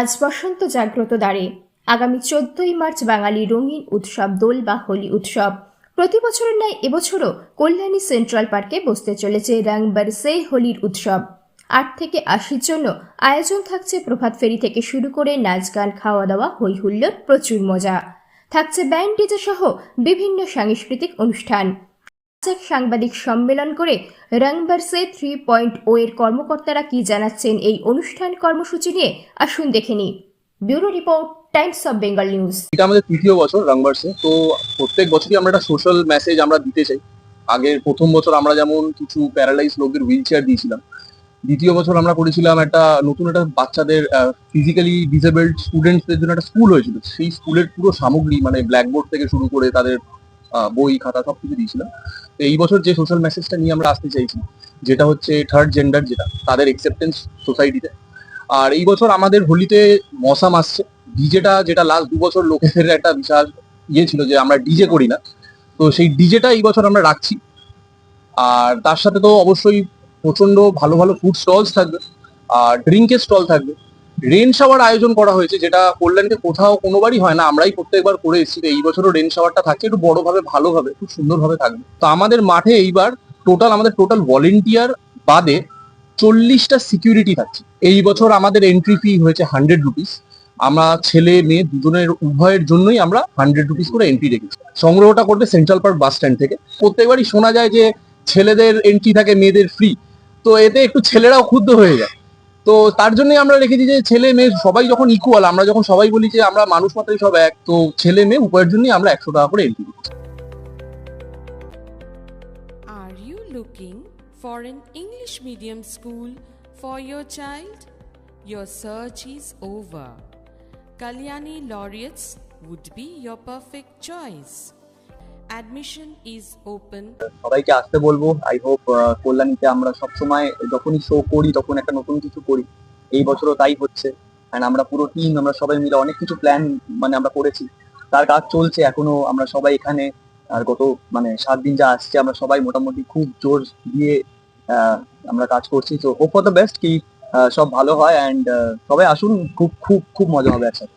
আজ বসন্ত জাগ্রত দ্বারে। আগামী চোদ্দই মার্চ বাঙালি রঙিন উৎসব, দোল বা হোলি উৎসব। প্রতি বছরের ন্যায় এবছরও কল্যাণী সেন্ট্রাল পার্কে বসতে চলেছে রং বরসে হোলির উৎসব। আট থেকে আশির জন্য আয়োজন থাকছে প্রভাত ফেরি থেকে শুরু করে নাচ গান খাওয়া দাওয়া হই হুল্লোড় প্রচুর মজা। থাকছে ব্যান্ড ডিজে সহ বিভিন্ন সাংস্কৃতিক অনুষ্ঠান। সাংবাদিক সম্মেলন করে রং বরসে থ্রি পয়েন্ট ও এর কর্মকর্তারা কি জানাচ্ছেন এই অনুষ্ঠান কর্মসূচি নিয়ে আসুন দেখে নিই। Bureau report, Times of Bengal news. এটা আমাদের তৃতীয় বছর রাংবার্সে তো প্রত্যেক বছরই আমরা একটা সোশ্যাল মেসেজ আমরা দিতে চাই। আগের প্রথম বছর আমরা যেমন কিছু প্যারালাইজ লোকদের হুইল চেয়ার দিয়েছিলাম, দ্বিতীয় বছর আমরা করেছিলাম একটা নতুন একটা বাচ্চাদের ফিজিক্যালি ডিসেবলড স্টুডেন্টসদের জন্য একটা স্কুল হয়েছিল। সেই স্কুলের পুরো সামগ্রী মানে ব্ল্যাকবোর্ড থেকে শুরু করে তাদের বই, খাতা সব কিছু দিয়েছিলাম। তো এই বছর যে সোশ্যাল মেসেজটা নিয়ে আমরা আসতে চাইছি, যেটা হচ্ছে থার্ড জেন্ডার যেটা, তাদের একসেপ্টেন্স সোসাইটিতে আর এই বছর আমাদের হোলিতে মশাম আসছে ডিজেটা যেটা লাস্ট দু বছর লোকেদের একটা বিশাল ইয়ে ছিল যে আমরা ডিজে করি না। তো সেই ডিজেটা এই বছর আমরা রাখছি। আর তার সাথে তো অবশ্যই প্রচণ্ড ভালো ভালো ফুড স্টলস থাকবে। আর ড্রিঙ্কের স্টল থাকবে। রেন শাওয়ার আয়োজন করা হয়েছে, যেটা কল্যাণীতে কোথাও কোনোবারই হয় না। আমরাই প্রত্যেকবার করে এসেছি এই বছরও রেন শাওয়ারটা থাকছে, একটু বড়ভাবে, ভালোভাবে, খুব সুন্দরভাবে থাকবে। তো আমাদের মাঠে এইবার টোটাল আমাদের টোটাল ভলেন্টিয়ার বাদে চল্লিশটা সিকিউরিটি থাকছে। এই বছর আমাদের এন্ট্রি ফি হয়েছে হান্ড্রেড রুপিস আমরা ছেলে, মেয়ে দুজনের উভয়ের জন্যই আমরা হান্ড্রেড রুপিস করে এন্ট্রি রেখেছি। সংগ্রহটা করবে সেন্ট্রাল পার্ক বাস স্ট্যান্ড থেকে। প্রত্যেকবারই শোনা যায় যে ছেলেদের এন্ট্রি থাকে, মেয়েদের ফ্রি তো এতে একটু ছেলেরাও ক্ষুব্ধ হয়ে যায়। তো তার জন্যই আমরা রেখেছি যে ছেলে মেয়ে সবাই যখন ইকুয়াল আমরা যখন সবাই বলি যে আমরা মানুষ মাত্রই সব এক তো ছেলে মেয়ে উভয়ের জন্যই আমরা একশো টাকা করে entry Are you looking for an English medium school for your child? Your search is over. Kalyani Laureates would be your perfect choice. Admission is open. সবাইকে আসতে বলব। আই হোপ কল্যাণীতে আমরা সবসময় যখনই শো করি, তখন একটা নতুন কিছু করি। এই বছরও তাই হচ্ছে। অ্যান্ড আমরা পুরো টিম আমরা সবাই মিলে অনেক কিছু প্ল্যান মানে আমরা করেছি। তার কাজ চলছে এখনও। আমরা সবাই এখানে, আর গত মানে সাত দিন যা আসছে, আমরা সবাই মোটামুটি খুব জোর দিয়ে আমরা কাজ করছি। তো হোপ ফর দ্য বেস্ট কি সব ভালো হয়। অ্যান্ড সবাই আসুন। খুব খুব খুব মজা হবে একসাথে।